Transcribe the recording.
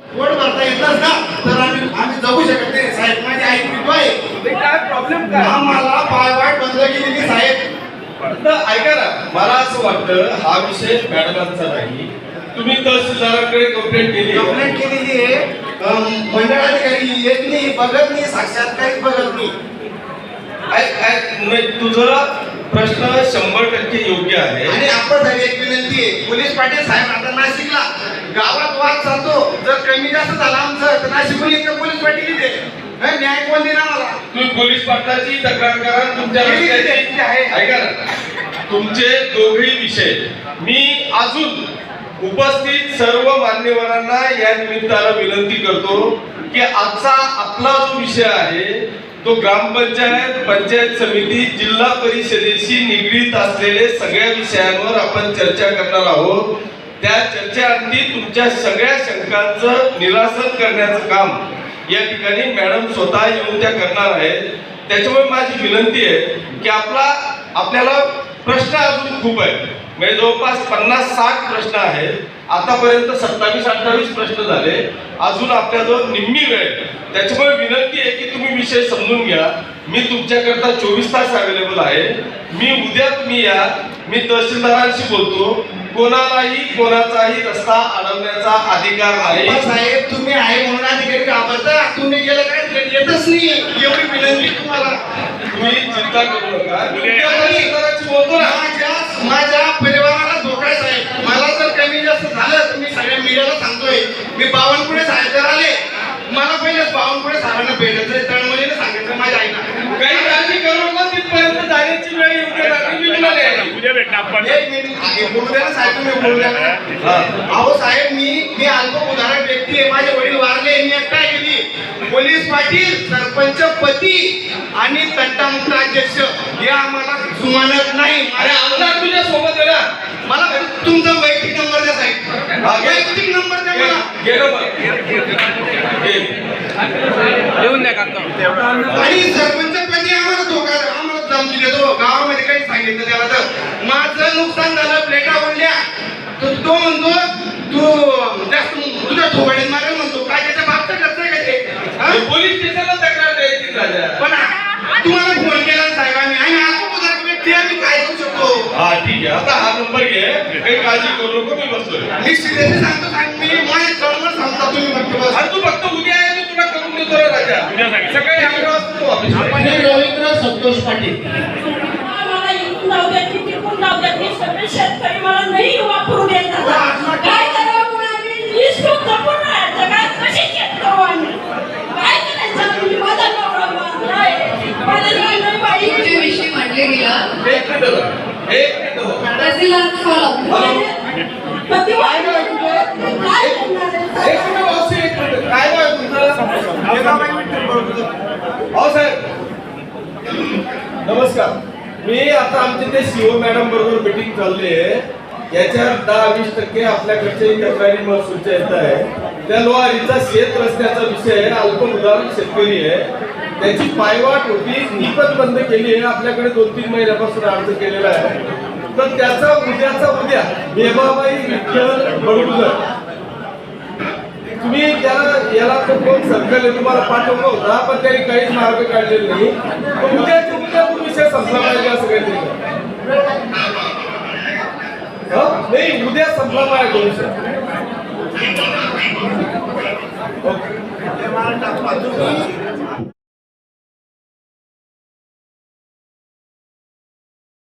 पोट भरता येतच ना? तर आम्ही आम्ही जाऊ शकत नाही. साहेब माझी आई पितो आहे काय प्रॉब्लेम काय? आम्हाला पायवाट बंद केलेली साहेब. तर ऐका ना मला असं वाटतं हा विषय मॅडमांचा नाही. तुम्ही तहसीलदाराकडे कंप्लेंट केली. कंप्लेंट केलेली आहे. मंडळाधिकारी येत नाही बघत नाही साक्षात काहीच बघत नाही, तुझा प्रश्न शंभर टक्के योग्य आहे. आणि आपण साहेब एक विनंती आहे. पोलीस पाटील साहेब आता नाशिकला गावात वाद चालतो. जर कमी जास्त झाला आमचं तर नाशिकहून एक पोलीस पाटील इथे. हे न्याय कोण देणार मला तुम्ही पोलीस पाटलाची तक्रार करा तुमच्या. ऐका ना. तुमचे दोघेही विषय. मी अजून उपस्थित सर्व मान्यवरांना या निमित्तानं विनंती करतो की आजचा आपला जो विषय आहे तो ग्रामपंचायत पंचायत समिती जिल्हा परिषदेशी निगडीत असलेले सगळ्या विषयांवर आपण चर्चा करणार आहोत. त्या चर्चेअंती तुमच्या सगळ्या शंकांचं निरासन करण्याचं काम या ठिकाणी मॅडम स्वतः येऊन त्या करणार आहेत. त्याच्यामुळे माझी विनंती आहे की आपला आपल्याला प्रश्न अजून खूप आहेत. म्हणजे जवळपास पन्नास साठ प्रश्न आहेत. आतापर्यंत सत्तावीस अठ्ठावीस प्रश्न झाले. अजून आपल्याजवळ निम्मी वेळ. आहे. त्याच्यामुळे विनंती आहे की तुम्ही विषय समजून घ्या. मी तुमच्याकरता चोवीस तास अवेलेबल आहे. मी उद्या तुम्ही या. मी तहसीलदारांशी बोलतो. कोणालाही कोणाचाही रस्ता अडवण्याचा अधिकार नाही. अप्पा साहेब तुम्ही आहे म्हणून अधिकारी घाबरता तुम्ही गेलं काय? येतच नाही. एवढी विनंती तुम्हाला. तुम्ही चिंता करू नका मी उद्या तहसीलदारांशी बोलतो ना माझ्या माझ्या परिवाराला धोका आहे साहेब मला जर कमी जास्त झालं तर मी सगळ्या मीडियाला सांगतोय मी बावनकुळे साहेब जर आले मला पहिलेच बावनकुळे साहेबांना भेटायचं तळमळीने सांगायचं माझ्या आईला काही काळजी करू नका तिथपर्यंत जाण्याची वेळ येऊ दे रात्री मी तुला न्यायला. उद्या भेटणार आपण. एक मिनिट बोलू द्या ना साहेब तुम्ही बोलू द्या ना. अहो साहेब मी मी अल्प उदाहरण व्यक्ती आहे माझे वडील वारले मी एकटा गेली. पोलीस पाटील सरपंच पती आणि तंटामुक्त अध्यक्ष. हे आम्हाला जुमानत नाही. अरे आमदार तुझ्या सोबत आहे ना? मला तुमचा वैयक्तिक नंबर द्या साहेब. वैयक्तिक नंबर द्या मला. घे ना बरं. घे. लिहून द्या आणि सरपंच पती आम्हाला धोका आम्हाला धमकी देतो. गावामध्ये काही सांगितलं त्याला तर माझं नुकसान झालं प्लेटा ओढल्या तर तो म्हणतो तू जास्त तुझ्या ठोकाडीत मारेल म्हणतो. काय त्याच्या बाबतीत करतोय का ते? पोलीस स्टेशनला तक्रार द्यायची राजा. पण तुम्हाला फोन केला साहेब आम्ही. आणि अल्प उदाहरण व्यक्ती आम्ही काय करू शकतो? हा ठीक आहे. आता हा नंबर घे. काही काळजी करू नको मी बसतोय. मी सिरियसली सांगतो साहेब मी माझे चळवळ सांगता तुम्ही फक्त बस. आणि तू फक्त उद्या आहे मी तुला करून देतो रे राजा. सकाळी अकरा वाजता तू. मी रवींद्र संतोष पाटील. इथून जाऊ द्या की तिथून जाऊ द्या की सगळे शेतकरी मला नाही वापरू देतात काय करावं म्हणून आम्ही लिस्ट जपून राहायचं काय कशी चेक करू आम्ही काय करायचं आम्ही माझा नवरा मारलाय माझा नवरा बाई तुमच्या विषयी मांडले गेला एक मिनिट बघ. एक मिनिट बघ. तहसीलदार फॉलो पती वाईट काय करणार आहे? एक मिनिट भाऊजी, एक मिनिट. काय नाव आहे तुमचं? भाऊ साहेब नमस्कार। मी आता आमचे ते सीओ मॅडम बरोबर मीटिंग चालली आहे याच्यात दहा वीस टक्के आपल्याकडचे तक्रारी महसूलच्या येत आहे. त्या लोहारीचा शेत रस्त्याचा विषय आहे. अल्प उदाहरण शेतकरी आहे. त्याची पायवाट होती. ही पण बंद केली आहे. आपल्याकडे दोन तीन महिन्यापासून अर्ज केलेला आहे. तर त्याचा उद्याचा उद्या बेबाबाई विठ्ठल बडगुजर. तुम्ही त्याला याला तो कोण सर्कल तुम्हाला पाठवला होता? पण त्यांनी काहीच मार्ग काढलेले नाही. उद्या विषय संपला पाहिजे असं काहीतरी नाही उद्या संपला पाहिजे विषय ओके.